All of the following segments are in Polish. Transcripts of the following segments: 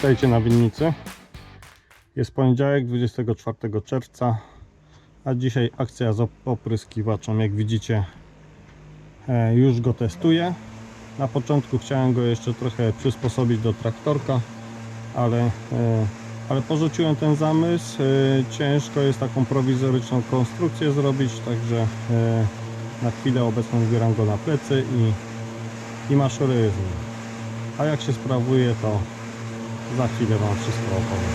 Witajcie na winnicy. Jest poniedziałek 24 czerwca, a dzisiaj akcja z opryskiwaczem. Jak widzicie, e, już go testuję. Na początku chciałem go jeszcze trochę przysposobić do traktorka, ale, e, ale porzuciłem ten zamysł. E, Ciężko jest taką prowizoryczną konstrukcję zrobić, także na chwilę obecną zbieram go na plecy i, i maszeruję z nim. A jak się sprawuje, to za chwilę Wam wszystko opowiem.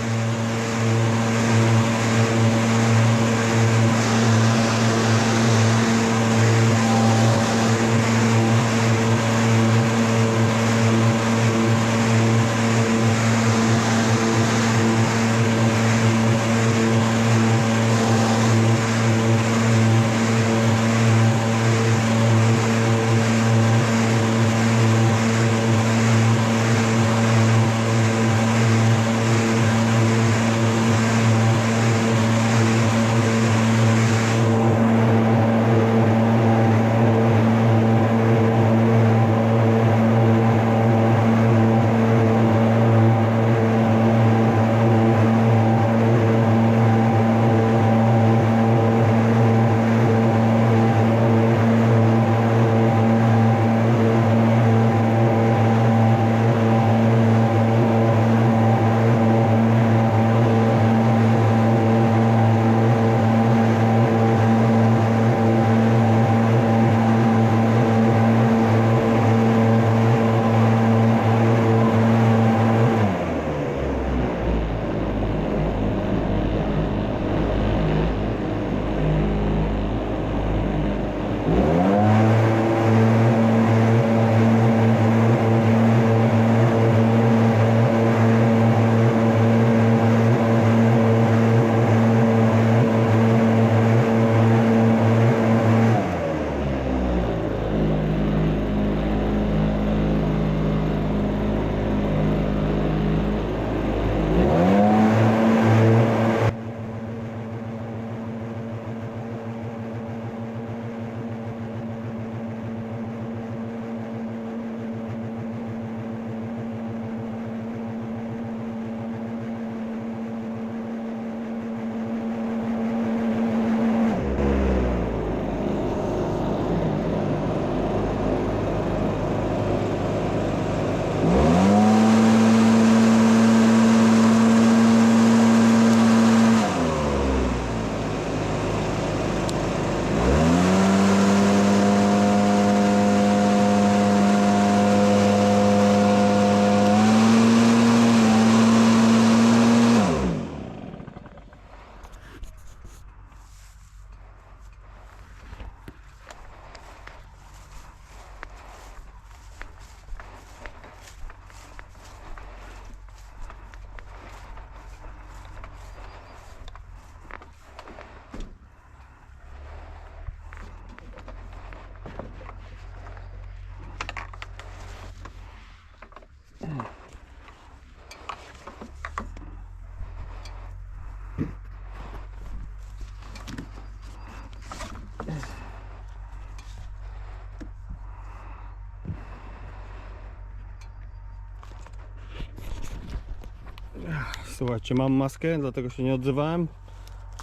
Słuchajcie, mam maskę, dlatego się nie odzywałem.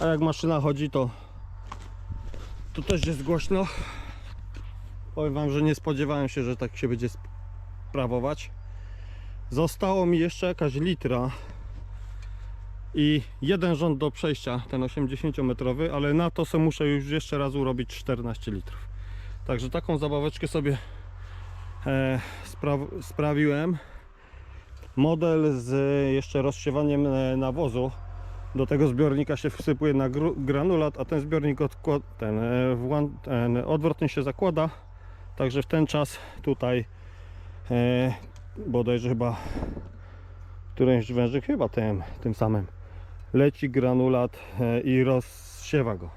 A jak maszyna chodzi, to to też jest głośno. Powiem Wam, że nie spodziewałem się, że tak się będzie sprawować. Zostało mi jeszcze jakaś litra i jeden rząd do przejścia, ten 80 metrowy, ale na to sobie muszę już jeszcze raz urobić 14 litrów. Także taką zabaweczkę sobie e, spra- sprawiłem model z jeszcze rozsiewaniem e, nawozu. Do tego zbiornika się wsypuje na granulat, a ten zbiornik ten, e, ten odwrotnie się zakłada. Także w ten czas tutaj e, bodajże chyba którymś wężyk, chyba tym, tym samym leci granulat e, i rozsiewa go.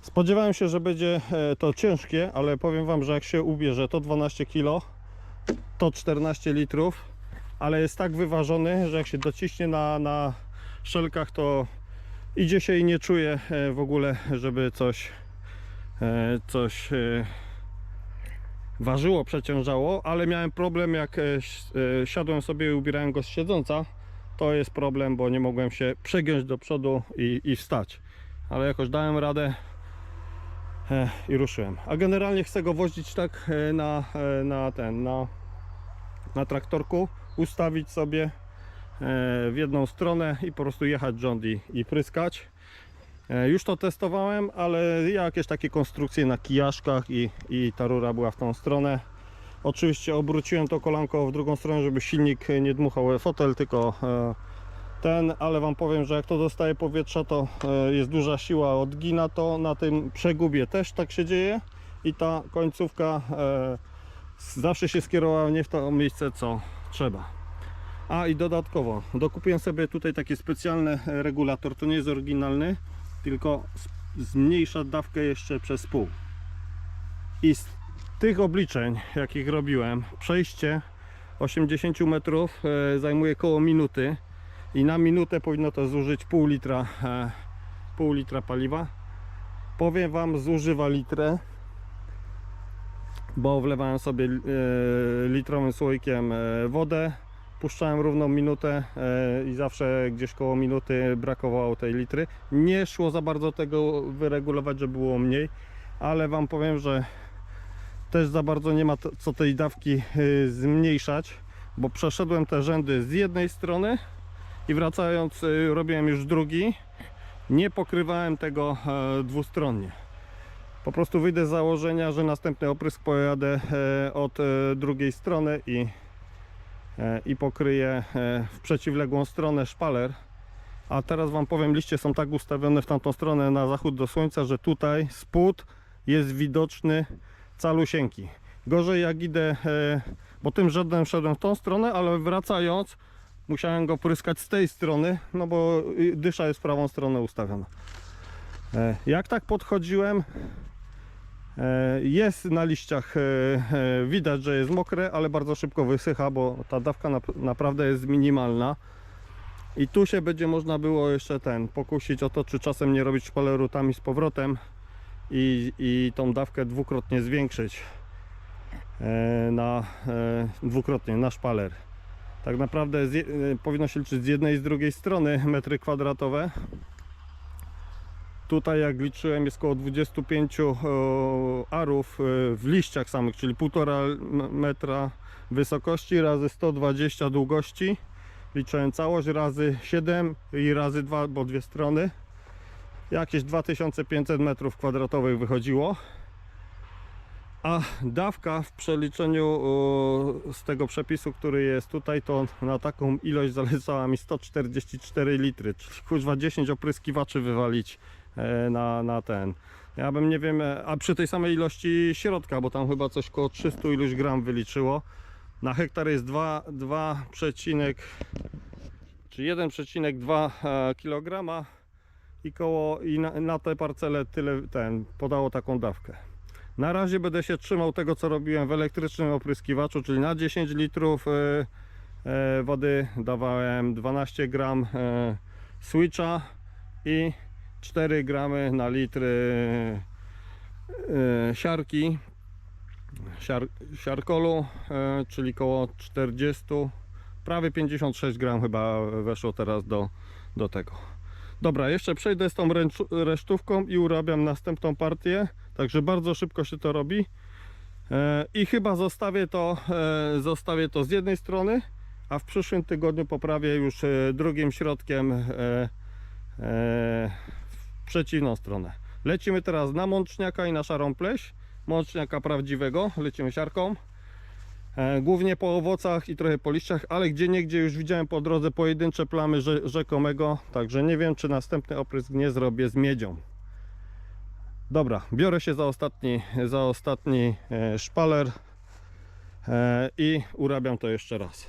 Spodziewałem się, że będzie to ciężkie, ale powiem Wam, że jak się ubierze to 12 kg, to 14 litrów, ale jest tak wyważony, że jak się dociśnie na, na szelkach, to idzie się i nie czuje e, w ogóle, żeby coś, e, coś e, ważyło, przeciążało, ale miałem problem jak siadłem sobie i ubierałem go z siedząca. To jest problem, bo nie mogłem się przegiąć do przodu i, i wstać. Ale jakoś dałem radę i ruszyłem. A generalnie chcę go wozić tak na, na ten, na traktorku, ustawić sobie e, w jedną stronę i po prostu jechać rządi i pryskać. E, Już to testowałem, ale jakieś takie konstrukcje na kijaszkach i, i ta rura była w tą stronę. Oczywiście obróciłem to kolanko w drugą stronę, żeby silnik nie dmuchał fotel, tylko e, ten, ale Wam powiem, że jak to dostaje powietrza, to jest duża siła, odgina to. Na tym przegubie też tak się dzieje i ta końcówka zawsze się skierowała nie w to miejsce, co trzeba. A i dodatkowo dokupiłem sobie tutaj taki specjalny e, regulator. To nie jest oryginalny, tylko zmniejsza dawkę jeszcze przez pół. I z tych obliczeń, jakich robiłem, przejście 80 metrów e, zajmuje koło minuty i na minutę powinno to zużyć pół litra, e, pół litra paliwa. Powiem Wam, zużywa litrę, bo wlewałem sobie e, litrowym słoikiem e, wodę, puszczałem równą minutę e, i zawsze gdzieś koło minuty brakowało tej litry. Nie szło za bardzo tego wyregulować, żeby było mniej, ale Wam powiem, że też za bardzo nie ma co tej dawki zmniejszać, bo przeszedłem te rzędy z jednej strony i wracając robiłem już drugi. Nie pokrywałem tego dwustronnie. Po prostu wyjdę z założenia, że następny oprysk pojadę e, od e, drugiej strony i, e, i pokryję w przeciwległą stronę szpaler. A teraz Wam powiem, liście są tak ustawione w tamtą stronę na zachód do słońca, że tutaj spód jest widoczny calusieńki. Gorzej jak idę, bo tym rzędem szedłem w tą stronę, ale wracając musiałem go pryskać z tej strony, no bo y, dysza jest w prawą stronę ustawiona. Jak tak podchodziłem, jest na liściach, e, e, widać, że jest mokre, ale bardzo szybko wysycha, bo ta dawka nap- naprawdę jest minimalna. I tu się będzie można było jeszcze ten pokusić o to, czy czasem nie robić szpaleru tam i z powrotem i, i tą dawkę dwukrotnie zwiększyć e, na e, dwukrotnie na szpaler. Tak naprawdę z, e, powinno się liczyć z jednej i z drugiej strony metry kwadratowe. Tutaj jak liczyłem jest około 25 e, arów e, w liściach samych, czyli 1,5 m- metra wysokości razy 120 długości. Liczyłem całość razy 7 i razy 2, bo dwie strony jakieś 2500 metrów kwadratowych wychodziło. A dawka w przeliczeniu o, z tego przepisu, który jest tutaj, to na taką ilość zalecała mi 144 litry, czyli kuźwa 10 opryskiwaczy wywalić e, na, na ten. Ja bym nie wiem, e, a przy tej samej ilości środka, bo tam chyba coś koło 300 iluś gram wyliczyło. Na hektar jest 2, 2 przecinek, czy 1,2 e, kg i koło i na, na te parcele tyle ten podało taką dawkę. Na razie będę się trzymał tego co robiłem w elektrycznym opryskiwaczu, czyli na 10 litrów e, e, wody dawałem 12 gram e, switcha i 4 gramy na litr e, siarki siar, siarkolu, e, czyli koło 40 prawie 56 gram chyba weszło teraz do, do tego. Dobra, jeszcze przejdę z tą resztówką i urabiam następną partię. Także bardzo szybko się to robi. E, I chyba zostawię to, zostawię to z jednej strony, a w przyszłym tygodniu poprawię już drugim środkiem w przeciwną stronę. Lecimy teraz na mączniaka i na szarą pleś. Mączniaka prawdziwego, lecimy siarką. E, Głównie po owocach i trochę po liściach, ale gdzie niegdzie już widziałem po drodze pojedyncze plamy rze- rzekomego, także nie wiem czy następny oprysk nie zrobię z miedzią. Dobra, biorę się za ostatni, za ostatni e, szpaler e, i urabiam to jeszcze raz.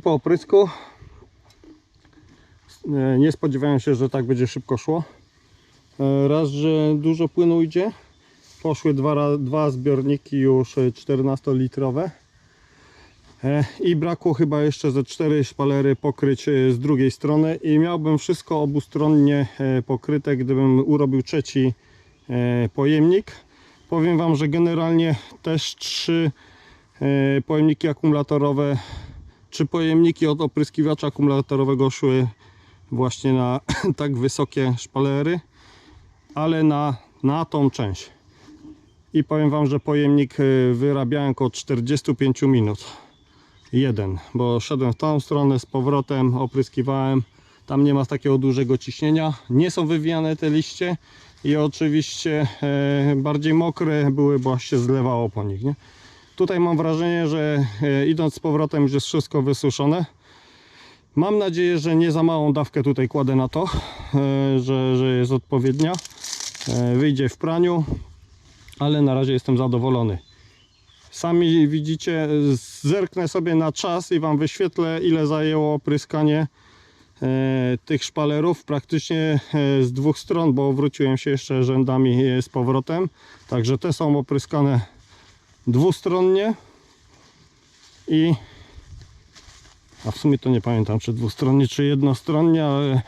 Po oprysku e, nie spodziewałem się, że tak będzie szybko szło. E, Raz, że dużo płynu idzie. Poszły dwa, dwa zbiorniki już e, 14-litrowe. E, I brakło chyba jeszcze ze cztery szpalery pokryć z drugiej strony i miałbym wszystko obustronnie pokryte, gdybym urobił trzeci pojemnik. Powiem Wam, że generalnie też trzy pojemniki akumulatorowe, trzy pojemniki od opryskiwacza akumulatorowego szły właśnie na tak wysokie szpalery, ale na, na tą część. I powiem Wam, że pojemnik e, wyrabiałem około 45 minut. Jeden, bo szedłem w tą stronę z powrotem, opryskiwałem. Tam nie ma takiego dużego ciśnienia. Nie są wywijane te liście i oczywiście e, bardziej mokre były, bo się zlewało po nich. Nie? Tutaj mam wrażenie, że e, idąc z powrotem już jest wszystko wysuszone. Mam nadzieję, że nie za małą dawkę tutaj kładę na to, e, że, że jest odpowiednia. E, wyjdzie w praniu, ale na razie jestem zadowolony. Sami widzicie, zerknę sobie na czas i Wam wyświetlę ile zajęło opryskanie tych szpalerów praktycznie z dwóch stron, bo wróciłem się jeszcze rzędami z powrotem. Także te są opryskane dwustronnie i a w sumie to nie pamiętam czy dwustronnie czy jednostronnie, ale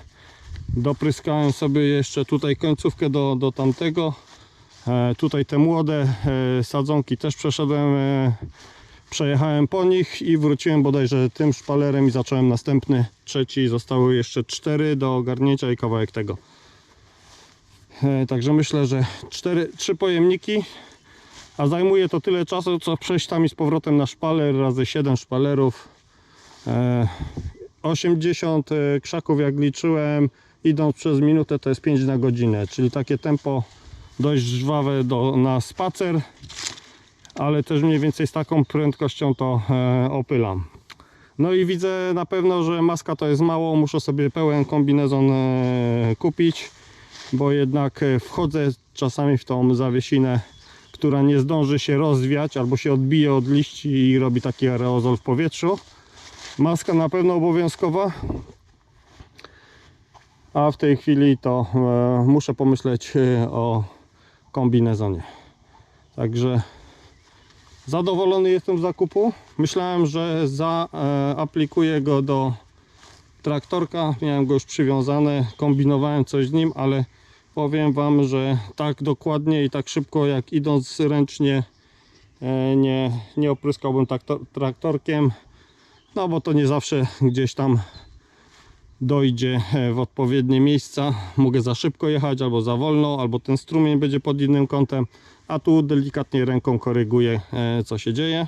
dopryskałem sobie jeszcze tutaj końcówkę do, do tamtego E, Tutaj te młode e, sadzonki też przeszedłem, e, przejechałem po nich i wróciłem bodajże tym szpalerem i zacząłem następny, trzeci. Zostały jeszcze cztery do ogarnięcia i kawałek tego. E, Także myślę, że cztery, trzy pojemniki, a zajmuje to tyle czasu, co przejść tam i z powrotem na szpaler razy 7 szpalerów. E, 80 e, krzaków jak liczyłem, idąc przez minutę to jest 5 na godzinę, czyli takie tempo dość żwawe do, na spacer, ale też mniej więcej z taką prędkością to e, opylam. No i widzę na pewno, że maska to jest mało, muszę sobie pełen kombinezon e, kupić, bo jednak e, wchodzę czasami w tą zawiesinę, która nie zdąży się rozwiać albo się odbije od liści i robi taki aerozol w powietrzu. Maska na pewno obowiązkowa, a w tej chwili to e, muszę pomyśleć e, o kombinezonie. Także zadowolony jestem z zakupu. Myślałem, że zaaplikuję go do traktorka. Miałem go już przywiązane, kombinowałem coś z nim, ale powiem Wam, że tak dokładnie i tak szybko jak idąc ręcznie e, nie, nie opryskałbym traktor, traktorkiem. No bo to nie zawsze gdzieś tam dojdzie e, w odpowiednie miejsca. Mogę za szybko jechać, albo za wolno, albo ten strumień będzie pod innym kątem, a tu delikatnie ręką koryguję, e, co się dzieje.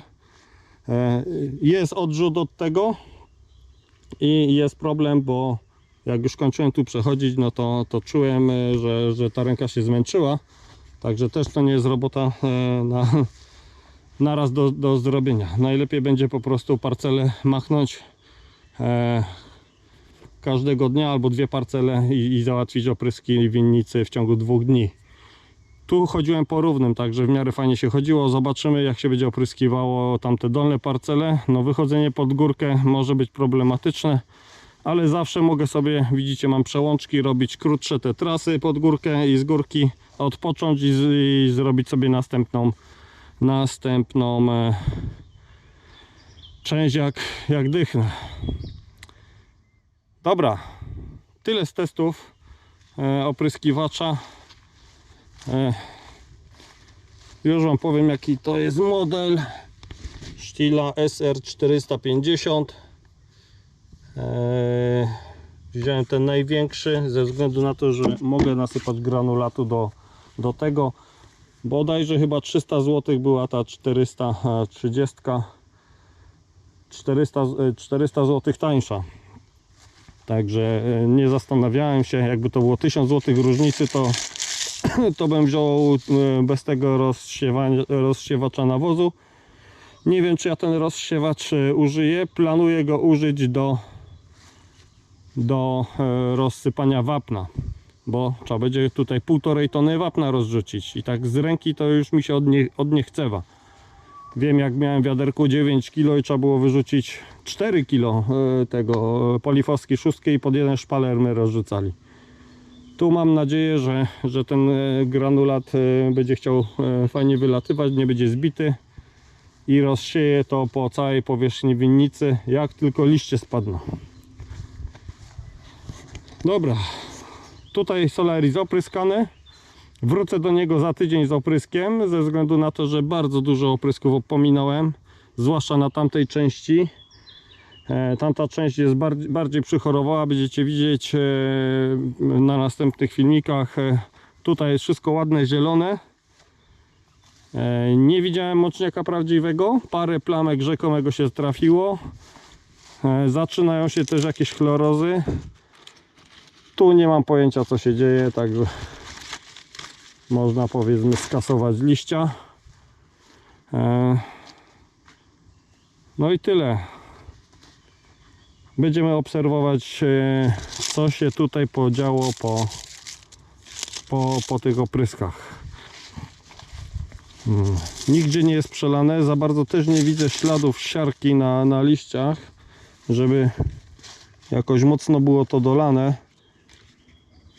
Jest odrzut od tego i jest problem, bo jak już kończyłem tu przechodzić, no to, to czułem, e, że, że ta ręka się zmęczyła. Także też to nie jest robota e, na, naraz do, do zrobienia. Najlepiej będzie po prostu parcelę machnąć. E, każdego dnia albo dwie parcele i, i załatwić opryski winnicy w ciągu dwóch dni. Tu chodziłem po równym, także w miarę fajnie się chodziło. Zobaczymy jak się będzie opryskiwało tamte dolne parcele. No wychodzenie pod górkę może być problematyczne, ale zawsze mogę sobie, widzicie mam przełączki, robić krótsze te trasy pod górkę i z górki odpocząć i, z, i zrobić sobie następną następną e, część jak, jak dychnę. Dobra, tyle z testów e, opryskiwacza. E, już Wam powiem jaki to jest model Stila SR450 e, Wziąłem ten największy ze względu na to, że mogę nasypać granulatu do, do tego bodajże chyba 300 zł była ta 430 400, e, 400 zł tańsza Także e, nie zastanawiałem się, jakby to było 1000 zł różnicy, to, to bym wziął e, bez tego rozsiewacza nawozu. Nie wiem, czy ja ten rozsiewacz e, użyję. Planuję go użyć do, do e, rozsypania wapna, bo trzeba będzie tutaj półtorej tony wapna rozrzucić i tak z ręki to już mi się od nie, od nie chcewa. Wiem jak miałem wiaderku 9 kg i trzeba było wyrzucić 4 kg e, tego e, polifoski szóstki i pod jeden szpaler my rozrzucali. Tu mam nadzieję, że, że ten granulat będzie chciał fajnie wylatywać, nie będzie zbity i rozsieje to po całej powierzchni winnicy, jak tylko liście spadną. Dobra, tutaj Solaris opryskany. Wrócę do niego za tydzień z opryskiem, ze względu na to, że bardzo dużo oprysków pominąłem, zwłaszcza na tamtej części. E, Tamta część jest bardziej, przychorowała, będziecie widzieć e, na następnych filmikach. E, Tutaj jest wszystko ładne, zielone. Nie widziałem moczniaka prawdziwego, parę plamek rzekomego się trafiło. Zaczynają się też jakieś chlorozy. Tu nie mam pojęcia co się dzieje, także można powiedzmy skasować liścia. E, No i tyle. Będziemy obserwować e, co się tutaj podziało po, po, po tych opryskach. Hmm. Nigdzie nie jest przelane, za bardzo też nie widzę śladów siarki na, na liściach, żeby jakoś mocno było to dolane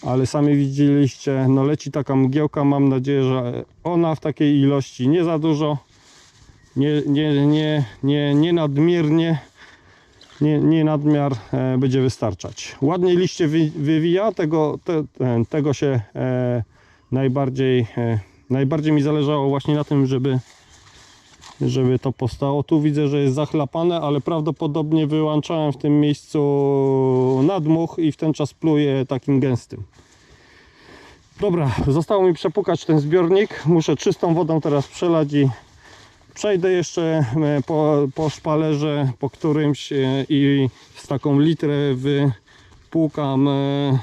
ale sami widzieliście, no leci taka mgiełka, mam nadzieję, że ona w takiej ilości nie za dużo, nie, nie, nie, nie, nie nadmiernie, nie, nie nadmiar e, będzie wystarczać. Ładnie liście wy, wywija, tego, te, ten, tego się e, najbardziej, e, najbardziej mi zależało właśnie na tym, żeby żeby to powstało. Tu widzę, że jest zachlapane, ale prawdopodobnie wyłączałem w tym miejscu nadmuch i w ten czas pluję takim gęstym. Dobra, zostało mi przepukać ten zbiornik. Muszę czystą wodą teraz przelać i przejdę jeszcze e, po, po szpalerze, po którymś e, i z taką litrę wypłukam e,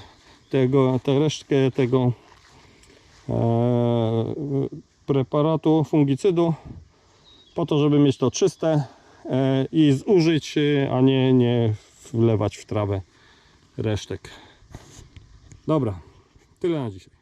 tego, tę resztkę tego preparatu fungicydu po to, żeby mieć to czyste e, i zużyć, e, a nie, nie wlewać w trawę resztek. Dobra, tyle na dzisiaj.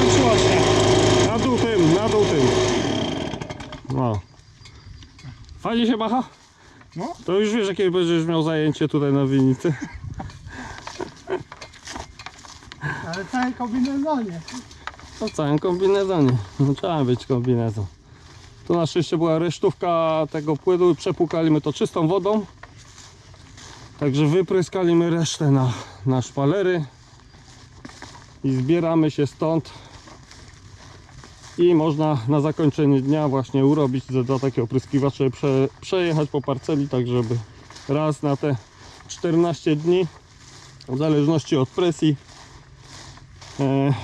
Skończyło się. Na dół tym, na dół tym. No. Fajnie się macha? No. To już wiesz, jakie będziesz miał zajęcie tutaj na winnicy. Ale całe kombinezonie. To w całym kombinezonie. No, trzeba być kombinezon. Tu na szczęście była resztówka tego płynu. Przepłukaliśmy to czystą wodą. Także wypryskaliśmy resztę na, na szpalery. I zbieramy się stąd. I można na zakończenie dnia właśnie urobić za dwa takie opryskiwacze, prze, przejechać po parceli, tak żeby raz na te 14 dni, w zależności od presji, e,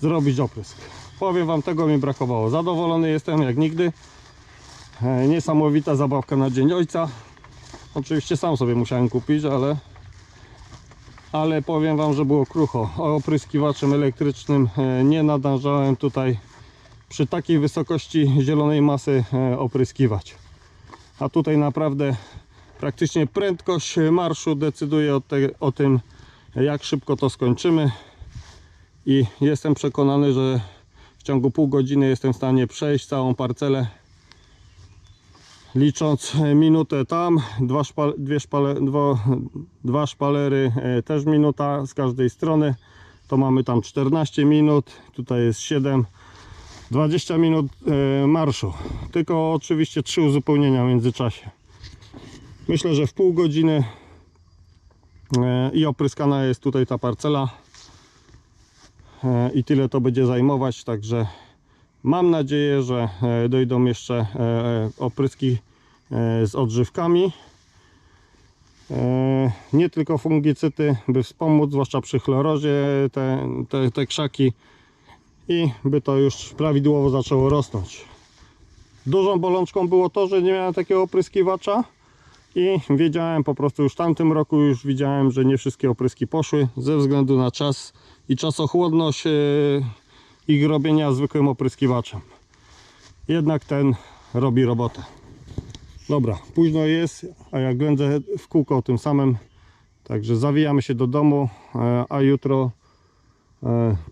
zrobić oprysk. Powiem Wam, tego mi brakowało. Zadowolony jestem jak nigdy. E, Niesamowita zabawka na Dzień Ojca. Oczywiście sam sobie musiałem kupić, ale ale powiem Wam, że było krucho. Opryskiwaczem elektrycznym e, nie nadążałem tutaj przy takiej wysokości zielonej masy e, opryskiwać. A tutaj naprawdę praktycznie prędkość marszu decyduje o, te, o tym, jak szybko to skończymy. I jestem przekonany, że w ciągu pół godziny jestem w stanie przejść całą parcelę. Licząc minutę tam dwa, szpal, dwie szpale, dwa, dwa szpalery e, też minuta z każdej strony. To mamy tam 14 minut tutaj jest 7 20 minut e, marszu. Tylko oczywiście trzy uzupełnienia w międzyczasie. Myślę, że w pół godziny e, i opryskana jest tutaj ta parcela. E, i tyle to będzie zajmować, także mam nadzieję, że dojdą jeszcze opryski z odżywkami. Nie tylko fungicyty, by wspomóc, zwłaszcza przy chlorozie, te, te, te krzaki i by to już prawidłowo zaczęło rosnąć. Dużą bolączką było to, że nie miałem takiego opryskiwacza i wiedziałem po prostu już w tamtym roku już widziałem, że nie wszystkie opryski poszły ze względu na czas i czasochłodność e, ich robienia zwykłym opryskiwaczem. Jednak ten robi robotę. Dobra, późno jest, a ja ględzę w kółko tym samym. Także zawijamy się do domu, e, a jutro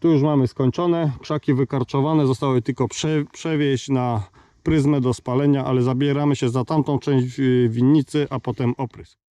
tu już mamy skończone. Krzaki wykarczowane, zostały tylko prze, przewieźć na pryzmę do spalenia, ale zabieramy się za tamtą część e, winnicy, a potem oprysk.